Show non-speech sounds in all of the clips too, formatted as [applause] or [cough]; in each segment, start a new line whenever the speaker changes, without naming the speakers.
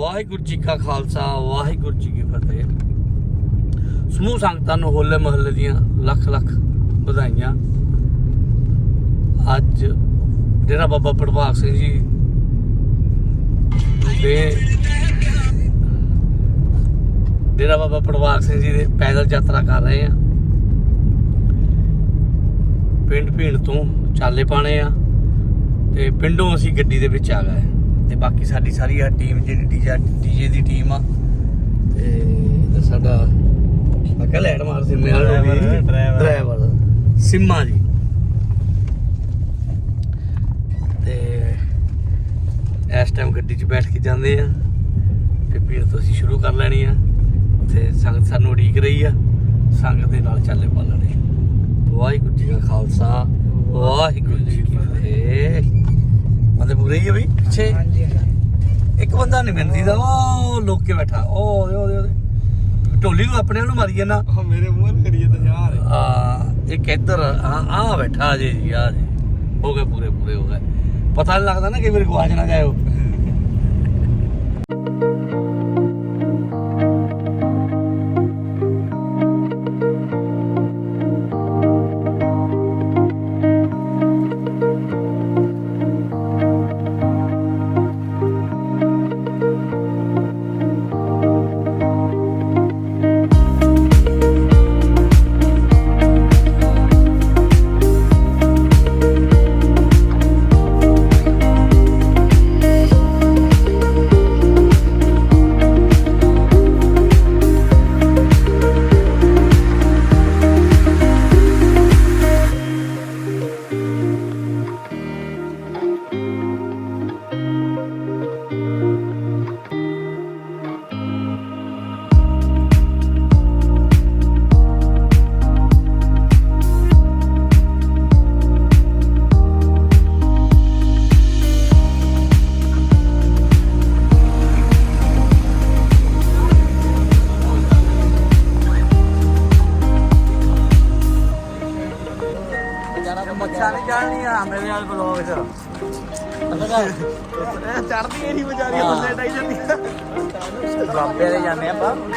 ਵਾਹਿਗੁਰੂ ਜੀ ਕਾ ਖਾਲਸਾ, ਵਾਹਿਗੁਰੂ ਜੀ ਕੀ ਫਤਿਹ। ਸਮੂਹ ਸੰਗਤਾਂ ਨੂੰ ਹੋਲੇ ਮਹੱਲੇ ਦੀਆਂ ਲੱਖ ਲੱਖ ਵਧਾਈਆਂ। ਅੱਜ ਡੇਰਾ ਬਾਬਾ ਪ੍ਰਭਾਗ ਸਿੰਘ ਜੀ ਦੇ ਡੇਰਾ ਬਾਬਾ ਪ੍ਰਭਾਗ ਸਿੰਘ ਜੀ ਦੇ ਪੈਦਲ ਯਾਤਰਾ ਕਰ ਰਹੇ ਆ। ਪਿੰਡ ਭੀੜ ਤੋਂ ਚਾਲੇ ਪਾਣੇ ਆ ਤੇ ਪਿੰਡੋਂ ਅਸੀਂ ਗੱਡੀ ਦੇ ਵਿੱਚ ਆ ਗਏ। ਤੇ ਬਾਕੀ ਸਾਡੀ ਸਾਰੀ ਆ ਟੀਮ ਜਿਹੜੀ ਡੀਜੇ ਡੀਜੇ ਦੀ ਟੀਮ ਆ। ਤੇ ਤੇ ਸਾਡਾ ਕਿਹਾ ਲੈਟ ਮਾਰ ਸਿੰਮੇ ਵਾਲਾ। ਡਰਾਈਵਰ ਸਿੰਮਾ ਜੀ। ਤੇ ਇਸ ਟਾਈਮ ਗੱਡੀ 'ਚ ਬੈਠ ਕੇ ਜਾਂਦੇ ਆ। ਤੇ ਭੀੜ ਤੋਂ ਅਸੀਂ ਸ਼ੁਰੂ ਕਰ ਲੈਣੀ ਆ। ਤੇ ਸੰਗਤ ਸਾਨੂੰ ਉਡੀਕ ਰਹੀ ਆ। ਸੰਗਤ ਦੇ ਨਾਲ ਚੱਲੇ ਪਾਲਣੇ ਵਾਹਿਗੁਰੂ ਜੀ ਕਾ ਖਾਲਸਾ। ਵਾਹਿਗੁਰੂ ਜੀ ਕੀ ਫਤਿਹ। ਬੰਦੇ ਪੂਰੇ ਹੀ ਆ ਬਈ ਪਿੱਛੇ। ਇੱਕ ਬੰਦਾ ਨਹੀਂ ਮਿਲਦੀ ਦਾ ਉਹ ਲੋਕ ਕੇ ਬੈਠਾ। ਉਹ ਉਹਦੇ ਉਹਦੇ ਉਹਦੇ। ਢੋਲੀ ਨੂੰ ਆਪਣੇ ਨੂੰ ਮਾਰੀ ਜਾਂਦਾ।
ਉਹ ਮੇਰੇ ਮੂੰਹ ਨੂੰ ਕਰੀਏ ਤਾਂ ਯਾਰ
ਆ ਇੱਕ ਇੱਧਰ ਆ ਆ ਬੈਠਾ ਜੀ ਜੀ ਹੋ ਗਏ ਪੂਰੇ ਪੂਰੇ ਹੋ ਗਏ। ਪਤਾ ਨਹੀਂ ਲੱਗਦਾ ਨਾ ਕਿ ਮੇਰੇ ਗਵਾਚ ਨਾ ਜਾਇਓ ਮੱਛਾ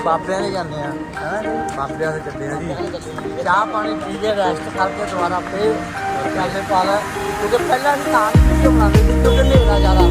ਬਾਬਿਆਂ ਦੇ ਜਾਂਦੇ ਆ ਹੈਂ? ਬਾਬਿਆਂ ਦੇ ਚੱਲੇ ਆ ਜੀ ਚਾਹ ਪਾਣੀ ਪੀ ਕੇ ਰੈਸਟ ਕਰਕੇ ਦੁਬਾਰਾ ਫੇਰ ਚੱਲੇ ਪਾ ਕਿਉਂਕਿ ਪਹਿਲਾਂ ਸਥਾਨ ਵੀਡੀਓ ਬਣਾਉਂਦੇ ਸੀ, ਕਿਉਂਕਿ ਹਨੇਰਾ ਜ਼ਿਆਦਾ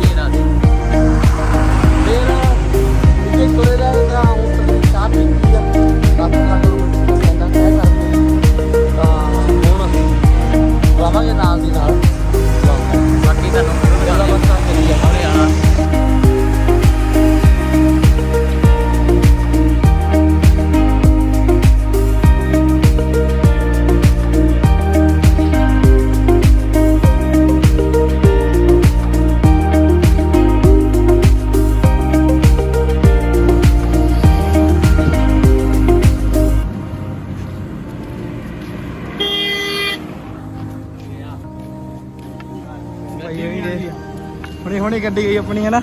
ਹੁਣੇ
ਹੁਣੇ ਗੱਡੀ ਗਈ ਆਪਣੀ ਹੈ ਨਾ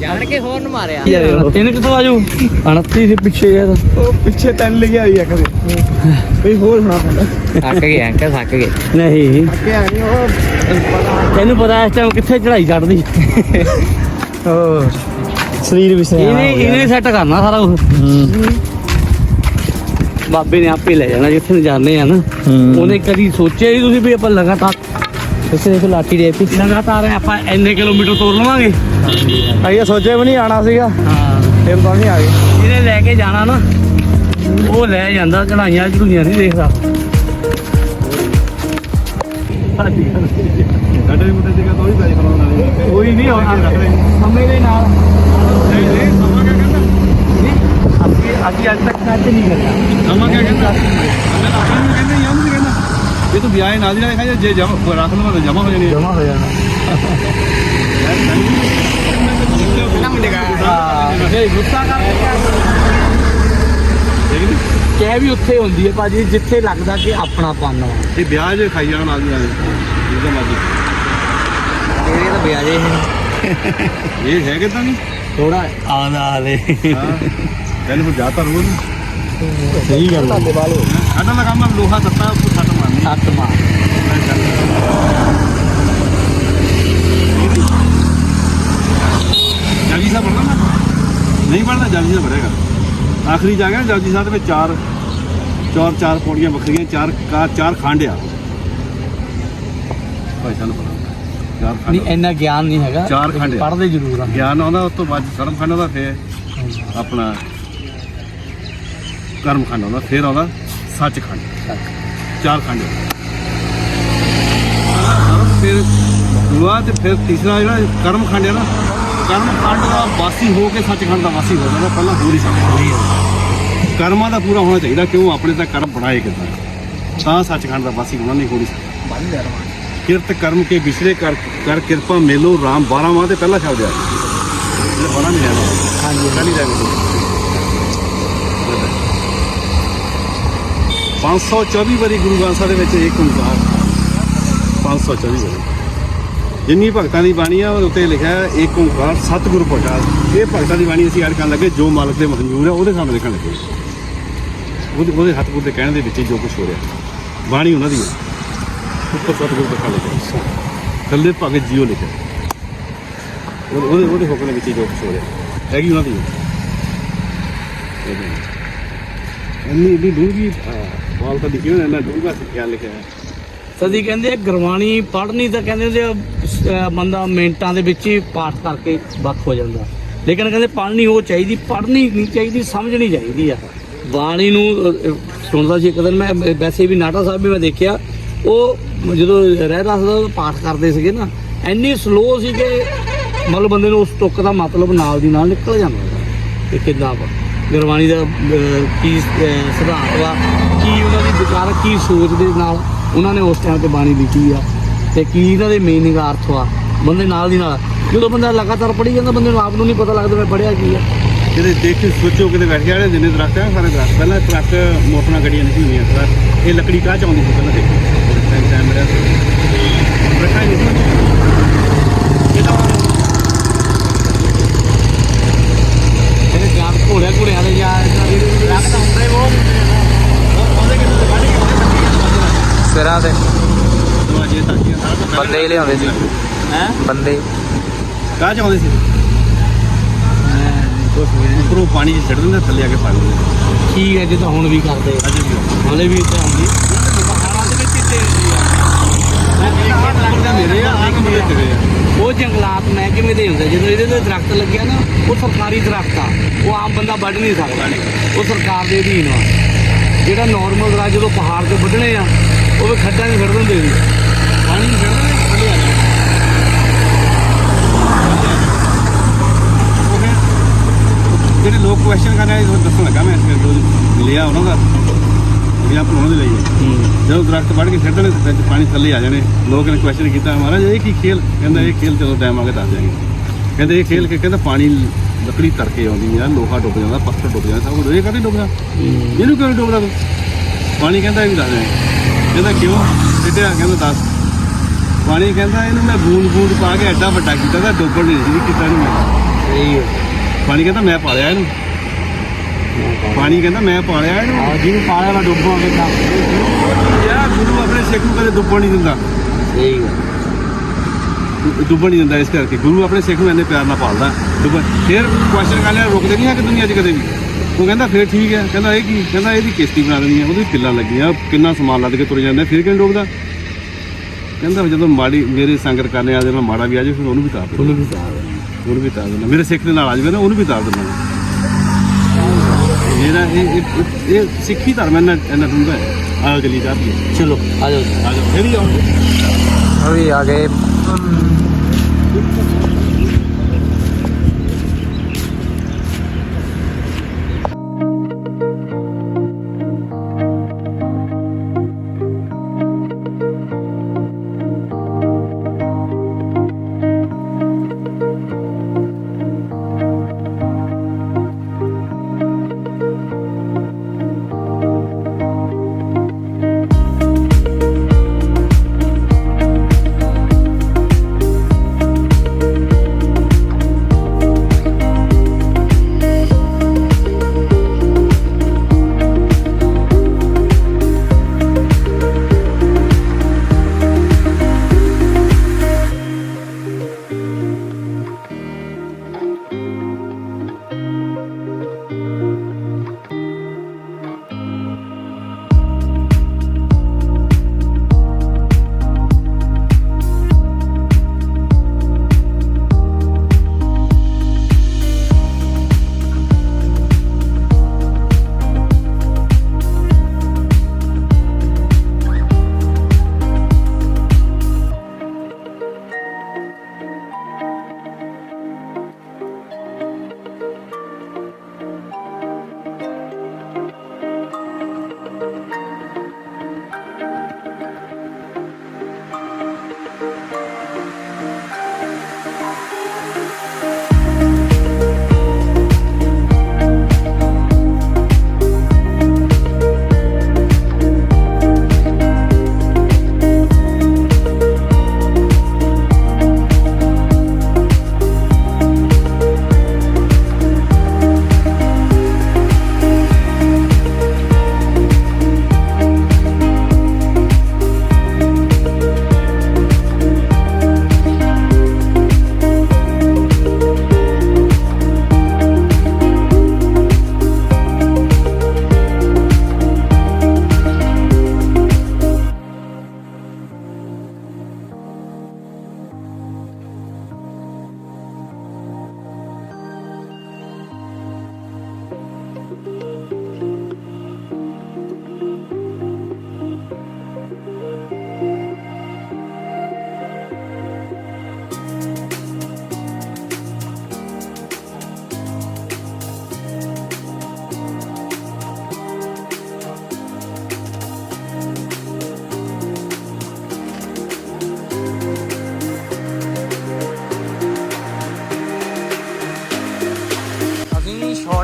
ਜਾਣ ਕੇ ਹੋਰਨ ਮਾਰਿਆ।
ਇਹਨੇ ਕਿੱਥੋਂ ਆਜੂ? 29 ਦੇ ਪਿੱਛੇ ਯਾਰ।
ਉਹ ਪਿੱਛੇ ਤੈਨ ਲਿਖਿਆ ਹੋਈ ਆ ਕਦੇ ਕੋਈ ਹੋਰ ਸੁਣਾ ਪੈਂਦਾ
ਥੱਕ ਗਏ ਅੰਕਲ ਥੱਕ ਗਏ।
ਨਹੀਂ।
ਕਿ ਆ ਨਹੀਂ ਉਹ
ਤੈਨੂੰ ਪਤਾ ਇਸ ਟਾਈਮ ਕਿੱਥੇ ਚੜਾਈ ਚੜਦੀ
ਉਹ ਸਰੀਰ ਵੀ
ਇਹਨੇ ਇਹਨੇ ਸੈੱਟ ਕਰਨਾ ਸਾਰਾ ਕੁਝ ਬਾਬੇ ਨੇ ਆਪੇ ਲੈ ਜਾਣਾ ਜਿੱਥੇ ਨੂੰ ਜਾਂਦੇ ਆ ਨਾ। ਉਹਨੇ ਕਦੀ ਸੋਚਿਆ ਹੀ ਤੁਸੀਂ ਵੀ ਆਪਾਂ ਲਗਾਤਾਰ
ਤੁਸੀਂ ਦੇਖੋ ਲਾਠੀ ਦੇ ਪੀ।
ਲਗਾਤਾਰ ਆਪਾਂ ਇੰਨੇ ਕਿਲੋਮੀਟਰ ਤੋਰ ਲਵਾਂਗੇ।
ਆਈਏ ਸੋਚੇ ਵੀ ਨਹੀਂ ਆਣਾ ਸੀਗਾ।
ਹਾਂ।
ਫਿਰ ਤਾਂ ਨਹੀਂ ਆ ਗਏ।
ਇਹਨੇ ਲੈ ਕੇ ਜਾਣਾ ਨਾ। ਉਹ ਲੈ ਜਾਂਦਾ ਚੜਾਈਆਂ ਚੜੂਈਆਂ ਨਹੀਂ ਦੇਖਦਾ। ਸਾਡੀ
ਮੁੰਡੇ ਜਗ੍ਹਾ ਤੋਂ ਹੀ ਪੈਸੇ ਕਰਾਉਣ ਵਾਲੇ
ਕੋਈ ਨਹੀਂ ਹੋਣਾ ਸਮੇਂ ਦੇ ਨਾਲ।
ਨਹੀਂ ਨਹੀਂ ਸਮਾਂ ਕਿਆ ਕਹਿੰਦਾ
ਅਸੀਂ ਅਸੀਂ ਅੱਜ ਤੱਕ ਕੱਚ ਨਹੀਂ ਕਰਿਆ।
ਸਮਾਂ ਕਿਆ ਕਹਿੰਦਾ? ਨੂੰ ਕਹਿੰਦਾ? ਹੀ ਕਹਿੰਦਾ? ਇਹ ਤੂੰ ਵਿਆਹ ਨਾਲ ਦੀ ਨਾਲ ਖਾਇਆ ਜੇ ਜਮਾ ਰੱਖ ਲਵਾਂ ਤਾਂ ਜਮਾ ਹੋ ਜਾਣੀ ਜਮਾ ਹੋ ਜਾਣਾ ਨਾ
ਕਹਿ ਵੀ ਉੱਥੇ ਹੁੰਦੀ ਹੈ ਭਾਜੀ ਜਿੱਥੇ ਲੱਗਦਾ ਕਿ ਆਪਣਾ ਪੰਨ ਵਾ।
ਇਹ ਵਿਆਹ ਜੇ ਖਾਈ ਜਾਣਾ ਨਾਲ ਦੀ ਨਾਲ ਇਹਦਾ ਮਰਜ਼ੀ।
ਤੇਰੇ ਤਾਂ ਵਿਆਜੇ ਹੈ
ਇਹ। ਹੈ ਕਿਦਾਂ ਨਹੀਂ
ਥੋੜਾ ਆਦਾ ਆਲੇ
ਹਾਂ। ਤੈਨੂੰ ਫਿਰ ਜਾਤਾ ਰੋਜ਼।
ਸਹੀ ਗੱਲ ਹੈ
ਸਾਡਾ ਦਾ ਕੰਮ ਆ ਲੋਹਾ ਦਿੱਤਾ ਉੱਪਰ ਸੱਟ ਮਾਰਨੀ।
ਸੱਤ ਮਾਰ।
ਨਹੀਂ ਬਣਦਾ ਜਪਜੀ ਸਾਹਿਬ ਬਣੇਗਾ ਆਖਰੀ ਜਾ ਗਿਆ ਜਪਜੀ ਸਾਹਿਬ ਦੇ ਵਿੱਚ ਚਾਰ ਚਾਰ ਚਾਰ ਪੌੜੀਆਂ ਵੱਖਰੀਆਂ ਚਾਰ ਕਾ- ਚਾਰ ਖੰਡ ਆ। ਭਾਈ ਸਾਨੂੰ ਪਤਾ ਚਾਰ
ਨਹੀਂ
ਖੰਡ
ਇੰਨਾ ਗਿਆਨ ਨਹੀਂ ਹੈਗਾ।
ਚਾਰ ਖੰਡ।
ਪੜ੍ਹਦੇ ਜ਼ਰੂਰ ਆ।
ਗਿਆਨ ਆਉਂਦਾ ਉਸ ਤੋਂ ਬਾਅਦ ਕਰਮ ਖੰਡ ਆਉਂਦਾ ਫਿਰ ਆਪਣਾ ਕਰਮ ਖੰਡ ਆਉਂਦਾ ਫਿਰ ਆਉਂਦਾ ਸੱਚ। ਖੰਡ ਚਾਰ ਖੰਡ ਫਿਰ ਦੂਆ ਤੇ ਫਿਰ ਤੀਸਰਾ ਜਿਹੜਾ ਕਰਮ ਖੰਡ ਹੈ ਨਾ ਕਰਮ ਖੰਡ ਦਾ ਵਾਸੀ ਹੋ ਕੇ ਸੱਚਖੰਡ ਦਾ ਵਾਸੀ ਹੋ ਜਾਂਦਾ ਪਹਿਲਾਂ ਨਹੀਂ ਸਕਦਾ। ਕਰਮਾਂ ਦਾ ਪੂਰਾ ਹੋਣਾ ਚਾਹੀਦਾ ਕਿਉਂ? ਆਪਣੇ ਤਾਂ ਕਰਮ ਬਣਾਏ ਕਿਦਾਂ? ਤਾਂ ਸੱਚਖੰਡ ਦਾ ਵਾਸੀ ਹੋਣਾ ਨਹੀਂ ਸਕਦਾ। ਕਿਰਤ ਕਰਮ ਕੇ ਵਿਛੜੇ ਕਰ ਕਰ ਕਿਰਪਾ ਮੇਲੋ ਰਾਮ 12 ਮਾਹ ਤੇ ਪਹਿਲਾ ਸ਼ਬਦ ਆ। ਇਹ 12 ਮਹੀਨਿਆਂ ਦਾ
ਹਾਂਜੀ।
ਪਹਿਲੀ ਜਗ੍ਹਾ 524 ਵਾਰੀ ਗੁਰੂ ਗ੍ਰੰਥ ਸਾਹਿਬ ਦੇ ਵਿੱਚ ਇੱਕ ਓੰਕਾਰ 524 ਵਾਰੀ। ਜਿੰਨੀ ਭਗਤਾਂ ਦੀ ਬਾਣੀ ਆ, ਉਹਦੇ ਉੱਤੇ ਲਿਖਿਆ ਇੱਕ ਓੰਕਾਰ ਸਤਿਗੁਰ ਪ੍ਰਸਾਦ ਇਹ ਭਗਤਾਂ ਦੀ ਬਾਣੀ ਅਸੀਂ ਐਡ ਕਰਨ ਲੱਗੇ, ਜੋ ਮਾਲਕ ਦੇ ਮਨਜ਼ੂਰ ਹੈ ਉਹਦੇ ਸਾਹਮਣੇ ਲਿਖਣ ਲੱਗੇ। ਉਹਦੇ ਉਹਦੇ ਹੱਥ ਦੇ ਕਹਿਣ ਦੇ ਵਿੱਚ ਹੀ ਜੋ ਕੁਝ ਹੋ ਰਿਹਾ। ਬਾਣੀ ਉਹਨਾਂ ਦੀ ਹੈ ਉੱਪਰ ਸਤਿਗੁਰੂ ਦਾ ਲਿਖਿਆ। ਥੱਲੇ ਭਗਤ ਜੀਓ ਲਿਖਿਆ। ਉਹਦੇ ਉਹਦੇ- ਉਹਦੇ ਹੁਕਮ ਦੇ ਵਿੱਚ ਹੀ ਜੋ ਕੁਝ ਹੋ ਰਿਹਾ। ਹੈਗੀ ਉਹਨਾਂ ਦੀ। ਇੰਨੀ ਇੰਨੀ ਡੂੰਘੀ ਵਾਲ ਤਾਂ ਲਿਖੀ ਹੋਣਾ ਇੰਨਾ ਡੂੰਘਾ ਸਿੱਖਿਆ ਲਿਖਿਆ
ਸਦੀ ਕਹਿੰਦੇ ਗੁਰਬਾਣੀ ਪੜ੍ਹਨੀ ਤਾਂ ਕਹਿੰਦੇ ਹੁੰਦੇ ਬੰਦਾ ਮਿੰਟਾਂ ਦੇ ਵਿੱਚ ਹੀ ਪਾਠ ਕਰਕੇ ਵੱਖ ਹੋ ਜਾਂਦਾ। ਲੇਕਿਨ ਕਹਿੰਦੇ ਪੜ੍ਹਨੀ ਉਹ ਚਾਹੀਦੀ, ਪੜ੍ਹਨੀ ਨਹੀਂ ਚਾਹੀਦੀ, ਸਮਝਣੀ ਚਾਹੀਦੀ ਆ। ਬਾਣੀ ਨੂੰ ਸੁਣਦਾ ਸੀ ਇੱਕ ਦਿਨ ਮੈਂ ਵੈਸੇ ਵੀ ਨਾਟਾ ਸਾਹਿਬ ਵੀ ਮੈਂ ਦੇਖਿਆ, ਉਹ ਜਦੋਂ ਰਹਿ ਰਸ ਦਾ ਪਾਠ ਕਰਦੇ ਸੀਗੇ ਨਾ, ਇੰਨੀ ਸਲੋ ਸੀ ਕਿ ਮਤਲਬ ਬੰਦੇ ਨੂੰ ਉਸ ਟੁੱਕ ਦਾ ਮਤਲਬ ਨਾਲ ਦੀ ਨਾਲ ਨਿਕਲ ਜਾਂਦਾ ਸੀ, ਕਿ ਕਿੱਦਾਂ ਵਾ। ਗੁਰਬਾਣੀ ਦਾ ਕੀ ਸਿਧਾਂਤ ਵਾ, ਕੀ ਉਹਨਾਂ ਦੀ ਵਿਚਾਰਕ ਕੀ ਸੋਚ ਦੇ ਨਾਲ ਉਹਨਾਂ ਨੇ ਉਸ ਟਾਈਮ ਤੇ ਬਾਣੀ ਲਿਖੀ ਆ ਤੇ ਕੀ ਇਹਨਾਂ ਦੇ ਮੀਨਿੰਗ ਅਰਥ ਆ ਬੰਦੇ ਨਾਲ ਦੀ ਨਾਲ। ਜਦੋਂ ਬੰਦਾ ਲਗਾਤਾਰ ਪੜ੍ਹੀ ਜਾਂਦਾ, ਬੰਦੇ ਨੂੰ ਆਪ ਨੂੰ ਨਹੀਂ ਪਤਾ ਲੱਗਦਾ ਮੈਂ ਪੜ੍ਹਿਆ ਕੀ ਆ।
ਜਿਹੜੇ ਦੇਖ ਕੇ ਸੋਚੋ ਕਿਤੇ ਬੈਠ ਗਿਆ ਜਿੰਨੇ ਦਰਖਤ ਆ, ਸਾਰੇ ਦਰਖਤ, ਪਹਿਲਾਂ ਟਰੱਕ ਮੋਟਰਾਂ, ਗੱਡੀਆਂ ਨਹੀਂ ਸੀ ਹੁੰਦੀਆਂ ਸਰ ਇਹ ਲੱਕੜੀ ਕਾਹ ਚ ਆਉਂਦੀ ਸੀ, ਪਹਿਲਾਂ ਦੇਖੋ। ਟਾਈਮ ਟਾਈਮ ਮੇਰਾ ਬੈਠਾ ਹੀ ਨਹੀਂ ਸੀ ਇਹ ਤਾਂ
ਜਿਹੜੇ ਜਾਨ ਘੋੜਿਆ ਘੋੜਿਆਂ ਦੇ ਜਾਂ ਦਰਖਤ ਹੁੰਦੇ ਉਹ
ਉਹਦੇ ਕਿਤੇ ਤੋਂ ਕੱਢ ਕੇ ਉਹਦੇ
ਸਿਰਾਂ ਤੇ
ਤੋਂ ਅਜੇ ਤੱਕ ਹੀ ਸਾਰਾ
ਬੰਦੇ ਹੀ ਲਿਆਉਂਦੇ ਸੀ।
ਹੈ?
ਬੰਦੇ
ਕਾਹ ਚ ਆਉਂਦੇ ਸੀ? ਉੱਪਰੋਂ ਪਾਣੀ ਚ ਛੱਡ ਦਿੰਦੇ ਥੱਲੇ ਆ ਕੇ ਫੜ ਲੈਂਦੇ
ਠੀਕ ਹੈ ਜਿੱਦਾਂ ਹੁਣ ਵੀ ਕਰਦੇ।
ਅੱਜ ਵੀ
ਹਲੇ ਵੀ ਇੱਥੇ ਆਉਂਦੀ। ਪਹਾੜਾਂ ਦੇ ਵਿੱਚ ਇੱਥੇ ਹੁੰਦੀ ਆ
ਮੇਰੇ ਆ ਆਹ ਮੇਰੇ ਤੇਰੇ ਆ।
ਉਹ ਜੰਗਲਾਤ ਮਹਿਕਮੇ ਦੇ ਹੁੰਦੇ ਜਦੋਂ ਇਹਦੇ ਤੇ ਦਰਖਤ ਲੱਗਿਆ ਨਾ ਉਹ ਸਰਕਾਰੀ ਦਰਖਤ ਆ। ਉਹ ਆਮ ਬੰਦਾ ਵੱਢ ਨਹੀਂ ਸਕਦਾ। ਉਹ ਸਰਕਾਰ ਦੇ ਅਧੀਨ ਆ। ਜਿਹੜਾ ਨਾਰਮਲ ਦਰਖਤ ਜਦੋਂ ਪਹਾੜ ਤੇ ਵੱਢਣੇ ਆ ਉਹ ਵੀ ਖੱਡਾਂ 'ਚ ਛੱਡ ਦਿੰਦੇ ਸੀ
ਪਾਣੀ ਚ ਛੱਡ ਦਿੰਦੇ ਥੱਲੇ ਆ ਜਾਂਦੇ ਉਹ ਫਿਰ ਜਿਹੜੇ ਲੋਕ ਕੁਐਸਚਨ ਕਰ ਰਹੇ ਉਹ ਦੱਸਣ ਲੱਗਾ ਮੈਂ ਇਸ ਜੋ ਲਿਆ ਉਹਨਾਂ ਦਾ। ਵੀ ਆਪ ਉਹਨਾਂ ਦੇ ਲਈ ਹੈ। ਜਦੋਂ ਦਰਖਤ ਵੱਢ ਕੇ ਛੱਡ ਦੇਣੇ ਵਿੱਚ ਪਾਣੀ ਥੱਲੇ ਆ ਜਾਣੇ। ਲੋਕ ਨੇ ਕੁਐਸਚਨ ਕੀਤਾ ਮਹਾਰਾਜ ਇਹ ਕੀ ਖੇਲ? ਕਹਿੰਦਾ ਇਹ ਖੇਲ ਜਦੋਂ ਟਾਈਮ ਆ ਕੇ ਦੱਸ ਦਿਆਂਗੇ। ਕਹਿੰਦੇ ਇਹ ਖੇਲ ਕੇ ਕਹਿੰਦਾ ਪਾਣੀ ਲੱਕੜੀ ਤੜਕੇ ਆਉਂਦੀ ਆ ਲੋਹਾ ਡੁੱਬ ਜਾਂਦਾ ਪੱਥਰ ਡੁੱਬ ਜਾਂਦਾ ਸਭ ਕੁਝ। ਇਹ ਕਦੇ ਡੁੱਬਦਾ? ਇਹਨੂੰ ਕਿਉਂ ਡੁੱਬਦਾ ਤੂੰ? ਪਾਣੀ ਕਹਿੰਦਾ ਇਹ ਵੀ ਦੱਸ ਦੇ ਕਹਿੰਦਾ ਕਿਉਂ? ਸਿੱਟਿਆ ਕਹਿੰਦਾ ਦੱਸ। ਪਾਣੀ ਕਹਿੰਦਾ ਇਹਨੂੰ ਮੈਂ ਬੂੰਦ ਬੂੰਦ ਪਾ ਕੇ ਐਡਾ ਵੱਡਾ ਕੀਤਾ ਤਾਂ ਡੁੱਬਣ ਨਹੀਂ ਸੀ ਕੀਤਾ ਨਹੀਂ ਮੈਂ।
ਸਹੀ ਹੈ।
ਪਾਣੀ ਕਹਿੰਦਾ ਮੈਂ ਪਾਲਿਆ ਇਹਨੂੰ। ਪਾਣੀ ਕਹਿੰਦਾ ਮੈਂ ਪਾਲਿਆ ਇਹਨੂੰ।
ਆ ਜਿਹਨੂੰ ਪਾਇਆ ਮੈਂ ਡੁੱਬਾਂਗੇ ਤਾਂ
ਯਾ ਗੁਰੂ ਆਪਣੇ ਸਿੱਖ ਨੂੰ ਕਦੇ ਡੁੱਬਣ ਨਹੀਂ ਦਿੰਦਾ।
ਸਹੀ
ਡੁੱਬਣ ਨਹੀਂ ਦਿੰਦਾ ਇਸ ਕਰਕੇ। ਗੁਰੂ ਆਪਣੇ ਸਿੱਖ ਨੂੰ ਇੰਨੇ ਪਿਆਰ ਨਾਲ ਪਾਲਦਾ। ਡੁੱਬਣ ਫਿਰ ਕੁਐਸਚਨ ਕਰ ਲਿਆ ਰੁਕਦੇ ਨਹੀਂ ਹੈ ਕਿ ਦੁਨੀਆ 'ਚ ਕਦੇ ਵੀ? ਉਹ ਕਹਿੰਦਾ ਫਿਰ ਠੀਕ ਹੈ। ਕਹਿੰਦਾ ਇਹ ਕੀ? ਕਹਿੰਦਾ ਇਹਦੀ ਕਿਸ਼ਤੀ ਬਣਾ ਦੇਣੀ ਹੈ। ਉਹਦੀ ਕਿੱਲਾਂ ਲੱਗੀਆਂ। ਕਿੰਨਾ ਸਮਾਨ ਲੱਦ ਕੇ ਤੁਰ ਜਾਂਦਾ ਫਿਰ ਕਿਉਂ ਡੁੱਬਦਾ? ਕਹਿੰਦਾ ਜਦੋਂ ਮਾੜੀ ਮੇਰੇ ਸੰਗਤ ਕਰਨੇ ਵਾਲੇ ਨਾਲ ਮਾੜਾ ਵੀ ਆ ਜਾਵੇ ਫਿਰ ਉਹਨੂੰ ਵੀ ਦੇਣਾ
ਉਹਨੂੰ ਵੀ ਸਾਹ
ਉਹਨੂੰ ਵੀ ਤਾਰ ਦੇਣਾ ਮੇਰੇ ਸਿੱਖ ਦੇ ਨਾਲ ਆ ਜਾਵੇ ਨਾ ਉਹਨੂੰ ਵੀ ਤਾਰ ਦੇਣਾ ਮੇਰਾ ਇਹ ਇਹ- ਇਹ ਇਹ ਸਿੱਖੀ ਧਰਮ ਇਹਨਾਂ ਇਹਨਾਂ ਡੂੰਘਾ ਹੈ। ਆਹ ਚਲੀ ਜਾਂਦੀ ਹੈ
ਚਲੋ ਆ ਜਾਓ।
ਆ ਜਾਓ ਫਿਰ ਹੀ
ਉਹ ਵੀ ਆ ਗਏ।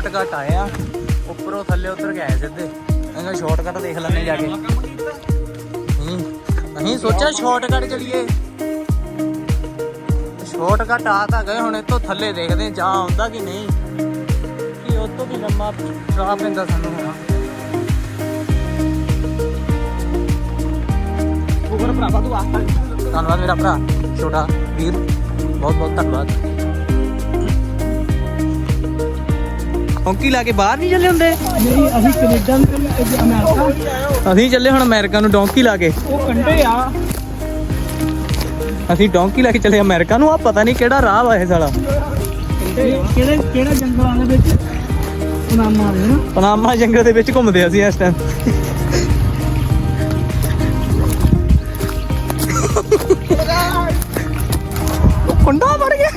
ਸ਼ਾਰਟਕਟ ਆਇਆ ਉੱਪਰੋਂ ਥੱਲੇ ਉਤਰ ਕੇ ਆਏ ਸਿੱਧੇ ਇਹਨਾਂ ਸ਼ਾਰਟਕਟ ਦੇਖ ਲੈਣੇ ਜਾ ਕੇ। ਹੂੰ ਸੋਚਿਆ ਸ਼ਾਰਟਕਟ ਚਲੀਏ ਸ਼ਾਰਟਕਟ ਆ ਤਾਂ ਗਏ, ਹੁਣ ਇੱਥੋਂ ਥੱਲੇ ਦੇਖਦੇ ਹਾਂ ਜਾ ਆਉਂਦਾ ਕਿ ਨਹੀਂ। ਕਿ ਉਹ ਤੋਂ ਵੀ ਲੰਮਾ ਰਾਹ ਪੈਂਦਾ ਸਾਨੂੰ ਹੁਣ।
ਉਗਰ ਭਰਾਵਾ ਤੂੰ ਆ
ਧੰਨਵਾਦ ਮੇਰਾ ਭਰਾ, ਛੋਟਾ ਵੀਰ। ਬਹੁਤ ਬਹੁਤ ਧੰਨਵਾਦ। ਡੌਂਕੀ ਲਾ ਕੇ ਬਾਹਰ ਨਹੀਂ ਚੱਲੇ ਹੁੰਦੇ?
ਨਹੀਂ ਅਸੀਂ ਕੈਨੇਡਾ ਨੂੰ ਅਮਰੀਕਾ
ਅਸੀਂ ਚੱਲੇ ਹੁਣ ਅਮਰੀਕਾ ਨੂੰ ਡੌਂਕੀ ਲਾ ਕੇ।
ਉਹ ਕੰਡੇ ਆ।
ਅਸੀਂ ਡੌਂਕੀ ਲਾ ਕੇ ਚੱਲੇ ਅਮਰੀਕਾ ਨੂੰ ਆ ਪਤਾ ਨਹੀਂ ਕਿਹੜਾ ਰਾਹ ਵਾ ਇਹ ਸਾਲਾ।
ਕਿਹੜੇ ਕਿਹੜਾ ਜੰਗਲਾਂ ਦੇ ਵਿੱਚ? ਨਾਮਾ ਦੇ ਨਾ
ਪਨਾਮਾ ਜੰਗਲ ਦੇ ਵਿੱਚ ਘੁੰਮਦੇ ਅਸੀਂ ਇਸ ਟਾਈਮ ਕੁੰਡਾ ਵੜ ਗਿਆ।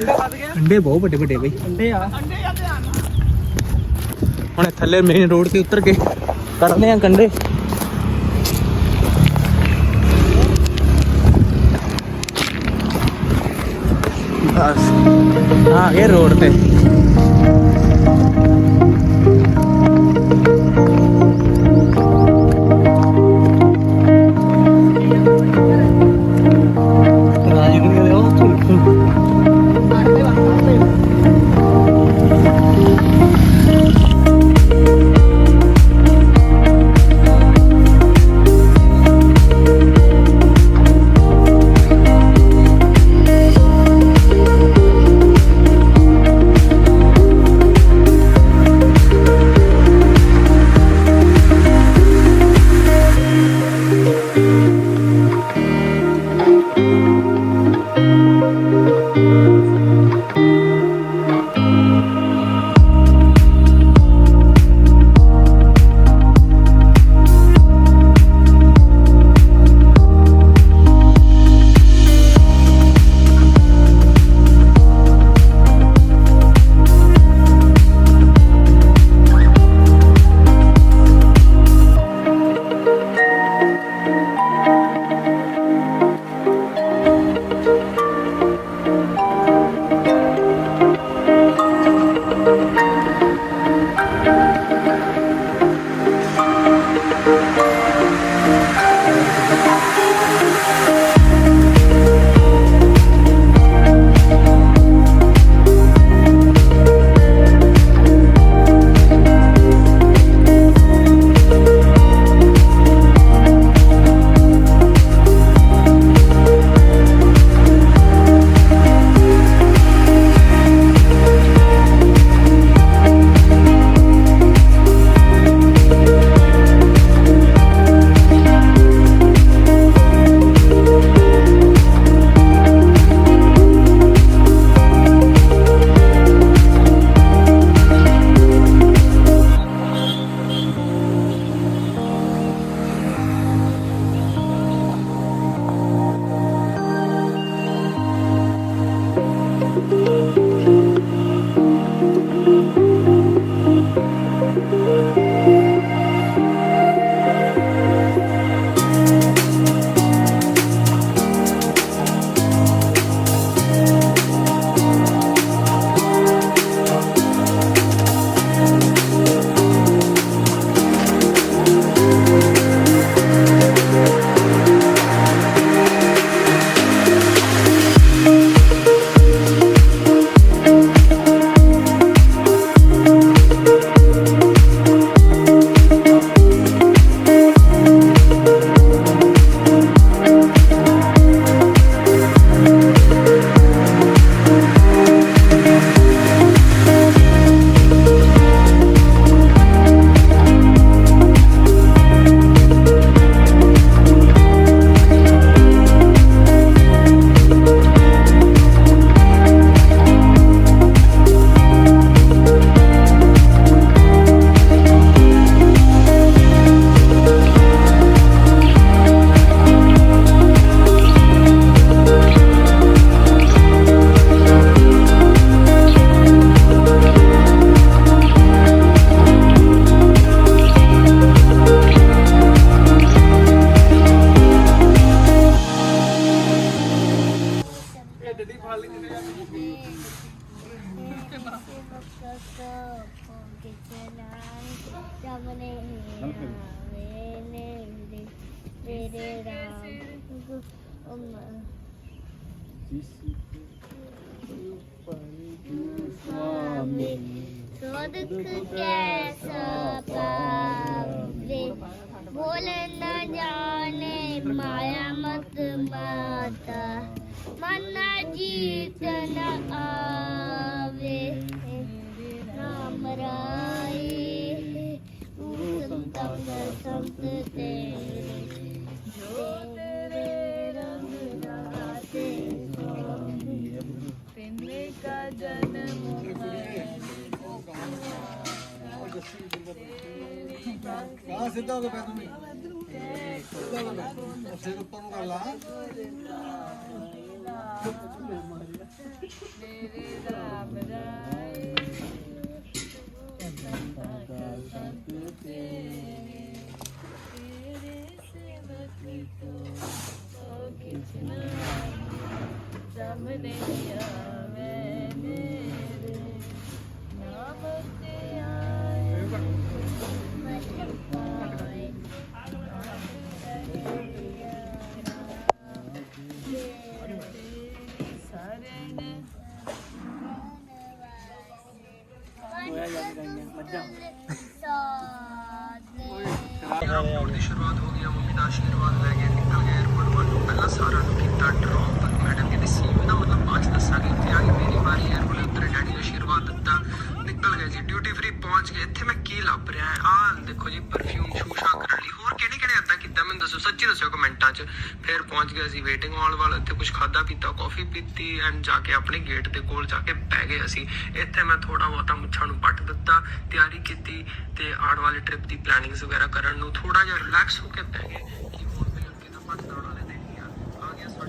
ਕੰਡੇ ਬਹੁਤ ਵੱਡੇ ਵੱਡੇ ਬਈ।
ਕੰਡੇ ਆ।
ਹੁਣ ਥੱਲੇ ਮੇਨ ਰੋਡ ਤੇ ਉਤਰ ਕੇ ਕੱਢਦੇ ਆ ਕੰਡੇ ਬਸ। ਆ ਗਏ ਰੋਡ ਤੇ।
స్వామి సోదుకు కేసే बोले न जाने माया मत माता ਮਨਾ ਜੀਤ ਨ ਆਵੇ, ਨਾਮ ਰਾਏ ਉਸਮ ਤੰਗ ਸੰਤ ਤੇ। ਜੋ ਤੇਰੇ ਰੰਗ
ਨਾਤੇ ਪਿੰਨੇ ਕਾ ਜਨਮ
ਕਾ ਸਿੱਧਾ ਹੋ ਗਿਆ ਤੂੰ ਸਿੱਧਾ ਹੋ ਗਿਆ। ਸਿਰ ਉੱਪਰ ਨੂੰ ਕਰ ਲਾ।
Samudaya ਵੇਟਿੰਗ ਹਾਲ ਵੱਲ ਇੱਥੇ ਕੁਝ ਖਾਦਾ ਪੀਤਾ ਕਾਫੀ ਪੀਤੀ ਐਂਡ ਜਾ ਕੇ ਆਪਣੇ ਗੇਟ ਦੇ ਕੋਲ ਜਾ ਕੇ ਬਹਿ ਗਏ ਅਸੀਂ। ਇੱਥੇ ਮੈਂ ਥੋੜਾ ਬਹੁਤਾ ਮੁੱਛਾਂ ਨੂੰ ਪੱਟ ਦਿੱਤਾ ਤਿਆਰੀ ਕੀਤੀ ਤੇ ਆਉਣ ਵਾਲੀ ਟ੍ਰਿਪ ਦੀ ਪਲੈਨਿੰਗਸ ਵਗੈਰਾ ਕਰਨ ਨੂੰ ਥੋੜਾ ਜਿਹਾ ਰਿਲੈਕਸ ਹੋ ਕੇ ਬਹਿ ਗਏ ਕਿ ਹੁਣ ਵੀ ਅੱਗੇ ਤਾਂ ਭੱਜ ਦੌੜ ਵਾਲੇ ਦਿਨ ਹੀ ਆ। ਆ ਗਿਆ ਸਾਡਾ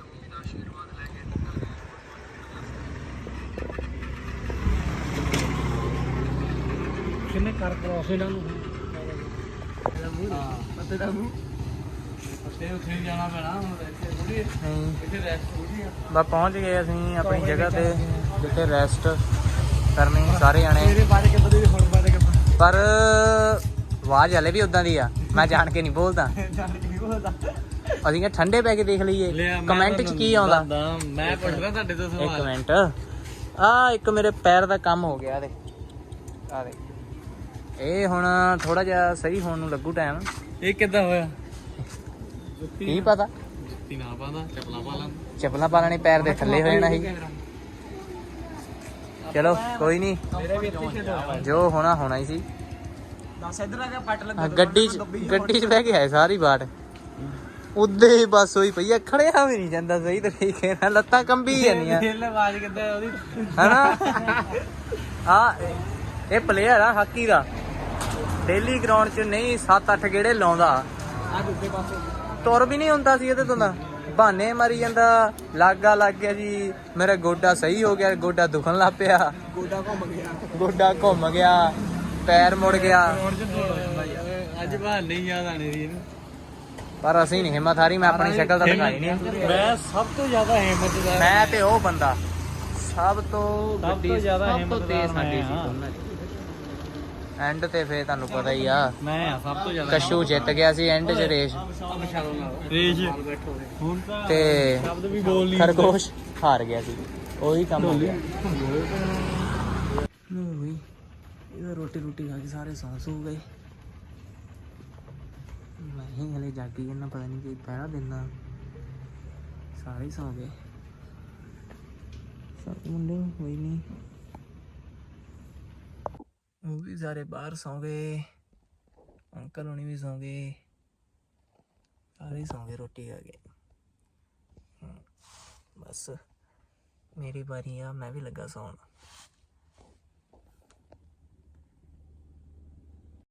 ਮੰਮੀ ਦਾ ਆਸ਼ੀਰਵਾਦ ਲੈ ਕੇ ਨਿਕਲ ਗਏ
ਕਿੰਨੇ ਕਰ ਕਰਾਸ ਇਹਨਾਂ ਨੂੰ ਪੱਤੇ ਦਾ ਮੂੰਹ ਪੱਤੇ ਉੱਥੇ ਹੀ ਜਾਣਾ ਪੈਣਾ ਹੁਣ ਇੱਥੇ ਥੋੜੀ
ਨਹੀਂ
ਇੱਥੇ ਰੈਸਟ ਥੋੜੀ ਆ।
ਬਸ ਪਹੁੰਚ ਗਏ ਅਸੀਂ ਆਪਣੀ ਜਗ੍ਹਾ ਤੇ ਜਿੱਥੇ ਰੈਸਟ ਕਰਨੀ ਸਾਰੇ ਜਾਣੇ।
ਬਾਰੇ ਕਿ ਬਦੇ ਹੁਣ ਬਾਰੇ ਕਿ
ਪਰ ਆਵਾਜ਼ ਹਲੇ ਵੀ ਉਦਾਂ ਦੀ ਆ। ਮੈਂ ਜਾਣ ਕੇ ਨਹੀਂ ਬੋਲਦਾ। [laughs]
ਜਾਣ ਕੇ ਨਹੀਂ ਬੋਲਦਾ।
ਅਸੀਂ ਕਿਹਾ ਠੰਡੇ ਪੈ ਕੇ ਦੇਖ ਲਈਏ। ਕਮੈਂਟ 'ਚ ਕੀ ਆਉਂਦਾ?
ਮੈਂ ਪੁੱਛਦਾ ਤੁਹਾਡੇ ਤੋਂ
ਇੱਕ ਮਿੰਟ। ਆ ਇੱਕ ਮੇਰੇ ਪੈਰ ਦਾ ਕੰਮ ਹੋ ਗਿਆ ਦੇ ਆ ਦੇ ਇਹ ਹੁਣ ਥੋੜਾ ਜਿਹਾ ਸਹੀ ਹੋਣ ਨੂੰ ਲੱਗੂ ਟਾਈਮ
ਇਹ ਕਿੱਦਾਂ ਹੋਇਆ?
ਕੀ ਪਤਾ?
ਜੁੱਤੀ ਨਾ ਪਾਉਂਦਾ ਚੱਪਲਾਂ ਪਾ ਲਾਂ।
ਚੱਪਲਾਂ ਪਾ ਲੈਣੇ ਪੈਰ ਦੇ ਥੱਲੇ ਹੋ ਜਾਣਾ ਸੀ। ਚਲੋ ਕੋਈ ਨਹੀਂ
ਮੇਰੇ ਵੀ ਇੱਥੇ
ਜੋ ਹੋਣਾ ਹੋਣਾ ਹੀ ਸੀ।
ਦੱਸ ਇਧਰ ਆ ਕੇ ਪੱਟ
ਆ ਗੱਡੀ 'ਚ ਗੱਡੀ 'ਚ ਬਹਿ ਕੇ ਆਏ ਸਾਰੀ ਬਾਟ ਉੱਦੇ ਹੀ ਬਸ ਹੋਈ ਪਈ ਆ ਖੜਿਆ ਵੀ ਨਹੀਂ ਜਾਂਦਾ ਸਹੀ ਤਰੀਕੇ ਨਾਲ ਲੱਤਾਂ ਕੰਬੀ ਜਾਂਦੀਆਂ।
ਦਿਲ ਆਵਾਜ਼ ਕਿੱਦਾਂ ਉਹਦੀ?
ਹਨਾ? ਆ ਇਹ ਪਲੇਅਰ ਆ ਹਾਕੀ ਦਾ। ਡੇਲੀ ਗਰਾਊਂਡ 'ਚ ਨਹੀਂ 7-8 ਗੇੜੇ ਲਾਉਂਦਾ।
ਆ ਦੂਜੇ ਪਾਸੇ
ਤੁਰ ਵੀ ਨਹੀਂ ਹੁੰਦਾ ਸੀ ਇਹਦੇ ਤੋਂ ਤਾਂ। ਬਹਾਨੇ ਮਾਰੀ ਜਾਂਦਾ ਲਾਗਾ ਲੱਗ ਗਿਆ ਜੀ। ਮੇਰਾ ਗੋਡਾ ਸਹੀ ਹੋ ਗਿਆ ਗੋਡਾ ਦੁਖਣ ਲੱਗ ਪਿਆ।
ਗੋਡਾ ਘੁੰਮ ਗਿਆ।
ਗੋਡਾ ਘੁੰਮ ਗਿਆ ਪੈਰ ਮੁੜ ਗਿਆ।
ਅੱਜ ਬਾਹਰ ਨਹੀਂ ਯਾਦ ਆਣੀ ਦੀ ਇਹਨੂੰ।
ਪਰ ਅਸੀਂ ਨਹੀਂ ਹਿੰਮਤ ਹਾਰੀ ਮੈਂ ਆਪਣੀ ਸ਼ਕਲ ਤਾਂ ਦਿਖਾਈ ਨਹੀਂ।
ਮੈਂ ਸਭ ਤੋਂ ਜ਼ਿਆਦਾ ਹਿੰਮਤਦਾਰ
ਮੈਂ ਤੇ ਉਹ ਬੰਦਾ। ਸਭ ਤੋਂ
ਸਭ ਤੋਂ ਜ਼ਿਆਦਾ ਹਿੰਮਤਦਾਰ ਮੈਂ ਹਾਂ।
ਐਂਡ ਤੇ ਫੇਰ ਤੁਹਾਨੂੰ ਪਤਾ ਹੀ ਆ।
ਮੈਂ ਆ ਸਭ ਤੋਂ ਜ਼ਿਆਦਾ
ਕਸ਼ੂ ਜਿੱਤ ਗਿਆ ਸੀ ਐਂਡ 'ਚ ਰੇਸ।
ਹੁਣ ਤਾਂ
ਤੇ
ਸ਼ਬਦ ਵੀ ਬੋਲ ਨਹੀਂ
ਖਰਗੋਸ਼ ਹਾਰ ਗਿਆ ਸੀ। ਉਹੀ ਕੰਮ ਹੋ ਗਿਆ। ਨਹੀਂ ਇਹਦਾ ਰੋਟੀ ਰੋਟੀ ਖਾ ਕੇ ਸਾਰੇ ਸੌਂ ਸੂ ਗਏ। ਮੈਂ ਹੀ ਹਲੇ ਜਾਗੀ ਇਹਨਾਂ ਪਤਾ ਨਹੀਂ ਕੀ ਪਹਿਰਾ ਦਿਨਾ ਸਾਰੇ ਹੀ ਸੌਂ ਗਏ। ਸਭ ਮੁੰਡੇ ਹੋਈ ਨਹੀਂ। ਉਹ ਵੀ ਸਾਰੇ ਬਾਹਰ ਸੌਂ ਗਏ, ਅੰਕਲ ਹੋਣੀ ਵੀ ਸੌਂ ਗਏ, ਸਾਰੇ ਹੀ ਸੌਂ ਗਏ, ਰੋਟੀ ਖਾ ਕੇ। ਬਸ, ਮੇਰੀ ਵਾਰੀ ਆ, ਮੈਂ ਵੀ ਲੱਗਾ ਸੌਣ।